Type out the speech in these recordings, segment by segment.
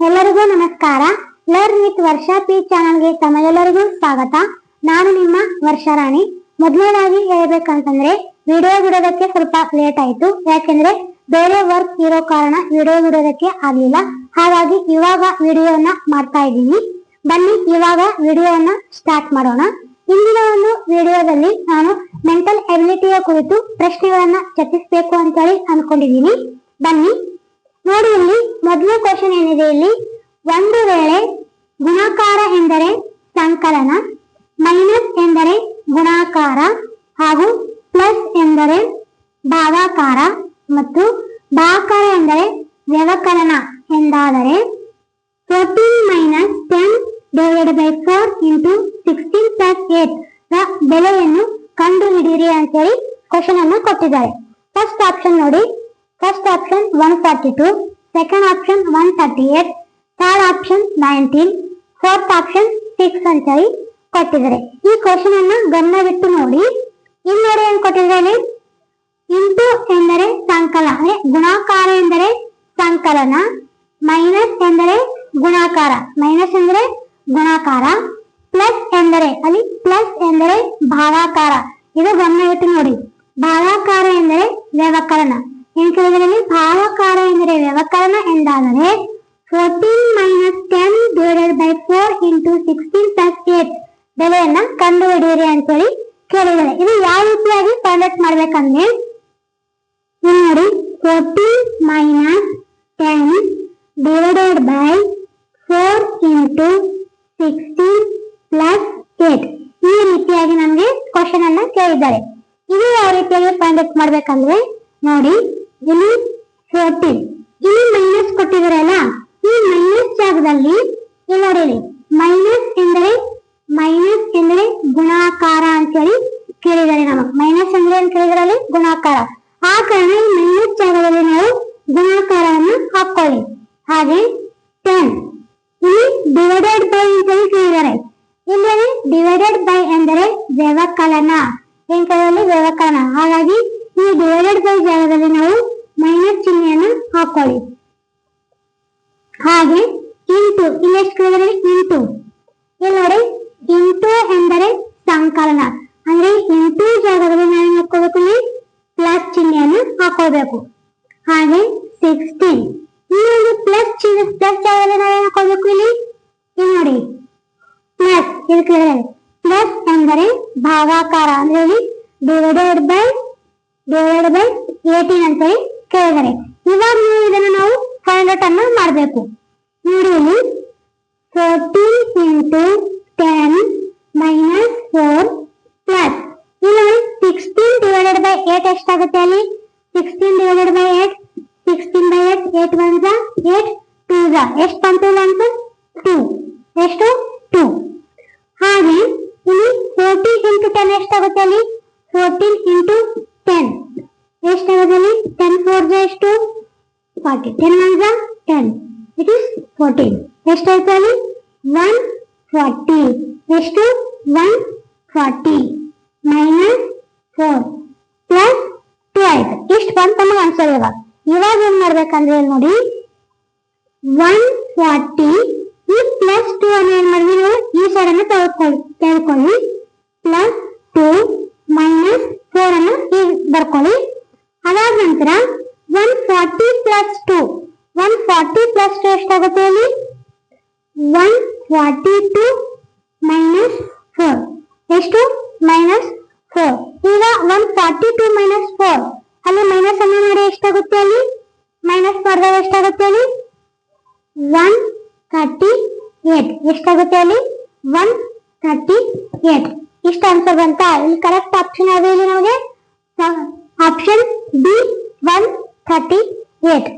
ಎಲ್ಲರಿಗೂ ನಮಸ್ಕಾರ. Learn with ವರ್ಷ ಪಿ ಚಾನಲ್ಗೆ ತಮಗೆಲ್ಲರಿಗೂ ಸ್ವಾಗತ. ನಾನು ನಿಮ್ಮ ವರ್ಷರಾಣಿ ಮೊದಲನೇದಾಗಿ ಹೇಳ್ಬೇಕಂತಂದ್ರೆ, ವಿಡಿಯೋ ಬಿಡೋದಕ್ಕೆ ಸ್ವಲ್ಪ ಲೇಟ್ ಆಯ್ತು. ಯಾಕೆಂದ್ರೆ, ಬೇರೆ ವರ್ಕ್ ಇರೋ ಕಾರಣ ವಿಡಿಯೋ ಬಿಡೋದಕ್ಕೆ ಆಗ್ಲಿಲ್ಲ. ಹಾಗಾಗಿ ಇವಾಗ ವಿಡಿಯೋನ ಮಾಡ್ತಾ ಇದ್ದೀನಿ. ಬನ್ನಿ, ಇವಾಗ ವಿಡಿಯೋನ ಸ್ಟಾರ್ಟ್ ಮಾಡೋಣ. ಇಂದಿನ ಒಂದು ವಿಡಿಯೋದಲ್ಲಿ ನಾನು ಮೆಂಟಲ್ ಎಬಿಲಿಟಿಯ ಕುರಿತು ಪ್ರಶ್ನೆಗಳನ್ನ ಚರ್ಚಿಸಬೇಕು ಅಂತೇಳಿ ಅನ್ಕೊಂಡಿದ್ದೀನಿ. ಬನ್ನಿ ನೋಡಿ ಇಲ್ಲಿ, ಮೊದಲ ಕ್ವಶನ್ ಏನಿದೆ ಇಲ್ಲಿ? ಒಂದು ವೇಳೆ ಗುಣಾಕಾರ ಎಂದರೆ ಸಂಕಲನ ಮೈನಸ್ ಎಂದರೆ ಗುಣಾಕಾರ ಹಾಗೂ ಪ್ಲಸ್ ಎಂದರೆ ಭಾಗಾಕಾರ ಮತ್ತು ಭಾಗಾಕಾರ ಎಂದರೆ ವ್ಯವಕಲನ ಎಂದಾದರೆ fourteen minus ten divided by four into sixteen plus eight ರ ಬೆಲೆಯನ್ನು ಕಂಡುಹಿಡಿಯಿರಿ ಅಂತ ಅಂತೇಳಿ ಕ್ವಶನ್ ಅನ್ನು ಕೊಟ್ಟಿದ್ದಾರೆ. ಫಸ್ಟ್ ಆಪ್ಷನ್ ನೋಡಿ. Two second option one thirty eight third option nineteen fourth option six ಅಂತೇಳಿ ಕೊಟ್ಟಿದ್ದಾರೆ. ಈ ಕ್ವಶನ್ ಅನ್ನ ಗಮನವಿಟ್ಟು ನೋಡಿ. ಇಲ್ಲಿ ನೋಡಿ ಏನ್ ಕೊಟ್ಟಿದ್ದಾರೆ ಇಂಟು ಎಂದರೆ ಸಂಕಲ, ಅಂದ್ರೆ ಗುಣಾಕಾರ ಎಂದರೆ ಸಂಕಲನ. ಮೈನಸ್ ಎಂದರೆ ಗುಣಾಕಾರ. ಮೈನಸ್ ಎಂದರೆ ಗುಣಾಕಾರ. ಪ್ಲಸ್ ಎಂದರೆ, ಅಲ್ಲಿ ಪ್ಲಸ್ ಎಂದರೆ ಭಾಗಾಕಾರ ಇದು ಗಮನವಿಟ್ಟು ನೋಡಿ. ಭಾಗಾಕಾರ ಎಂದರೆ ವ್ಯವಕಲನ. ಕೇಳಿದ್ರೆ ಭಾವಕಾರ ಎಂದರೆ ವ್ಯವಕಲನ ಎಂದಾದರೆ fourteen minus ten divided by four into sixteen plus eight ಬೆಲೆಯನ್ನ ಕಂಡು ಹಿಡಿಯಿರಿ ಅಂತೇಳಿ ಕೇಳಿದ್ದಾರೆ. ಇದು ಯಾವ ರೀತಿಯಾಗಿ ಕಾಂಡಕ್ಟ್ ಮಾಡ್ಬೇಕಂದ್ರೆ ನೋಡಿ fourteen minus ten divided by four into sixteen plus eight ಈ ರೀತಿಯಾಗಿ ನಮಗೆ ಕ್ವಶನ್ ಅನ್ನ ಕೇಳಿದ್ದಾರೆ. ಇದು ಯಾವ ರೀತಿಯಾಗಿ ಕಾಂಡಕ್ಟ್ ಮಾಡ್ಬೇಕಂದ್ರೆ ನೋಡಿ ಇಲ್ಲಿ ಫೋರ್ಟೀನ್ ಇಲ್ಲಿ ಮೈನಸ್ ಕೊಟ್ಟಿದಾರಲ್ಲ ಈ ಮೈನಸ್ ಜಾಗದಲ್ಲಿ ನೋಡಿ ಮೈನಸ್ ಎಂದರೆ ಮೈನಸ್ ಎಂದರೆ ಗುಣಾಕಾರ ಅಂತೇಳಿ ಕೇಳಿದ್ದಾರೆ ನಮಗೆ. ಮೈನಸ್ ಅಂದ್ರೆ ಏನ್ ಕೇಳಿದ್ರಲ್ಲಿ? ಗುಣಾಕಾರ. ಆ ಕಾರಣ ಈ ಮೈನಸ್ ಜಾಗದಲ್ಲಿ ನಾವು ಗುಣಾಕಾರವನ್ನು ಹಾಕೊಳ್ಳಿ ಹಾಗೆ ಟೆನ್ ಇಲ್ಲಿ ಡಿವೈಡೆಡ್ ಬೈ ಅಂತೇಳಿ ಕೇಳಿದ್ದಾರೆ. ಇಲ್ಲಿ ಡಿವೈಡೆಡ್ ಬೈ ಎಂದರೆ ವ್ಯವಕಲನ. ಏನ್ ವ್ಯವಕಲನ. ಹಾಗಾಗಿ ಈ ಡಿವೈಡೆಡ್ ಬೈ ಜಾಗದಲ್ಲಿ ನಾವು ಮೈನಸ್ ಚಿಹ್ನೆಯನ್ನ ಹಾಕೊಳ್ಳಿ. ಹಾಗೆ ಇಂಟು ಇಲ್ಲೆಷ್ಟು ಕೇಳಿದ್ರೆ ಇಂಟು? ಇಲ್ಲಿ ನೋಡಿ ಇಂಟು ಎಂದರೆ ಸಂಕಲನ. ಅಂದ್ರೆ ಇಂಟು ಜಾಗದಲ್ಲಿ ನಾವು ಹಾಕೋಬೇಕು ಪ್ಲಸ್ ಚಿಹ್ನೆಯನ್ನು ಹಾಕೋಬೇಕು ಹಾಗೆ ಸಿಕ್ಸ್ಟೀನ್ ಈ ಒಂದು ಪ್ಲಸ್ ಚಿಹ್ನೆ ಪ್ಲಸ್ ಜಾಗದಲ್ಲಿ ನಾವು ಹಾಕೋಬೇಕು ಇಲ್ಲಿ? ನೋಡಿ. ಪ್ಲಸ್ ಇಲ್ಲಿ ಕೇಳಿದ್ರೆ? ಪ್ಲಸ್ ಎಂದರೆ ಭಾಗಾಕಾರ. ಅಂದ್ರೆ divided by divided by eighteen ಅಂತೇಳಿ ಕೇಳಿದ್ದಾರೆ ಇವಾಗ ನೀವು ಇದನ್ನು ನಾವು ಫೈಂಡ್ ಔಟ್ ಅನ್ನ ಮಾಡಬೇಕು. ನೋಡಿ ಇಲ್ಲಿ fourteen into ten minus four plus ಇಲ್ಲಿ ಸಿಕ್ಸ್ಟೀನ್ ಡಿವೈಡೆಡ್ ಬೈ ಏಟ್ ಎಷ್ಟಾಗುತ್ತೆ ಅಲ್ಲಿ? Sixteen divided by eight sixteen by eight eight one Jha eight two ಝಾ ಎಷ್ಟು ಬಂತು ಇಲ್ಲ ಅಂತ ಟೂ ಎಷ್ಟು? ಟೂ ಹಾಗೆ, ಇಲ್ಲಿ ಫೋರ್ಟೀನ್ ಇಂಟು ಟೆನ್ ಎಷ್ಟಾಗುತ್ತೆ ಅಲ್ಲಿ? ಫೋರ್ಟೀನ್ ಇಂಟು ಟೆನ್ ಎಷ್ಟಾಗುತ್ತೆ ಅಲ್ಲಿ ಟೆನ್ ಫೋರ್ ಜ ಎಷ್ಟು ಫಾರ್ಟಿ ಟೆನ್ ಒನ್ ಝಾ ಟೆನ್ ಇಟ್ ಇಸ್ ಫೋರ್ಟೀನ್ ಎಷ್ಟಾಯ್ತು ಅಲ್ಲಿ ಒನ್ ಫಾರ್ಟಿ ಎಷ್ಟು one forty minus four plus two ಆಯ್ತು ಇಷ್ಟು ಬಂತು ನಮಗೆ ಆನ್ಸರ್ ಇವಾಗ. ಇವಾಗ ಏನ್ ಮಾಡ್ಬೇಕಂದ್ರೆ ಏನ್ ನೋಡಿ. ಒನ್ ಫಾರ್ಟಿ ಈ ಪ್ಲಸ್ ಟೂ ಅನ್ನು ಏನ್ ಮಾಡಿದ್ವಿ ನೀವು? ಈ ಸೈಡ್ ಅನ್ನು ತೆಗೆದುಕೊಳ್ಳಿ. ತೆಗೆದುಕೊಳ್ಳಿ. ಪ್ಲಸ್ ಟು ಮೈನಸ್ ಫೋರ್ ಅನ್ನು ಈಗ ಬರ್ಕೊಳ್ಳಿ. ನಂತರ one forty plus two one forty plus two ಎಷ್ಟಾಗುತ್ತೆ ಅಲ್ಲಿ one forty two minus four ಎಷ್ಟು? ಮೈನಸ್ ಫೋರ್ ಈಗ one forty two minus four ಅಲ್ಲಿ ಮೈನಸ್ ಅನ್ನು ಮಾಡಿ ಎಷ್ಟಾಗುತ್ತೆ ಅಲ್ಲಿ ಮೈನಸ್ ಮಾಡಿದಾಗ ಎಷ್ಟಾಗುತ್ತೆ ಅಲ್ಲಿ ಒನ್ ಥರ್ಟಿ ಏಟ್ ಎಷ್ಟಾಗುತ್ತೆ ಅಲ್ಲಿ ಒನ್ ಥರ್ಟಿ ಏಟ್ ಇಷ್ಟು ಆನ್ಸರ್ ಬಂತ? ಇಲ್ಲಿ ಕರೆಕ್ಟ್ ಆಪ್ಷನ್ ಯಾವ್ದು ಇಲ್ಲಿ ನಮಗೆ? ಏಟ್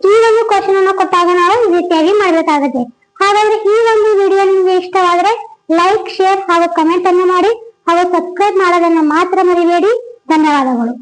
ಈ ಒಂದು ಕ್ವಶನ್ ಅನ್ನು ಕೊಟ್ಟಾಗ ನಾವು ಈ ರೀತಿಯಾಗಿ ಮಾಡಬೇಕಾಗುತ್ತೆ. ಹಾಗಾದ್ರೆ ಈ ಒಂದು ವಿಡಿಯೋ ನಿಮಗೆ ಇಷ್ಟವಾದ್ರೆ ಲೈಕ್ ಶೇರ್ ಹಾಗೂ ಕಮೆಂಟ್ ಅನ್ನು ಮಾಡಿ ಹಾಗೂ ಸಬ್ಸ್ಕ್ರೈಬ್ ಮಾಡೋದನ್ನ ಮಾತ್ರ ಮರಿಬೇಡಿ. ಧನ್ಯವಾದಗಳು.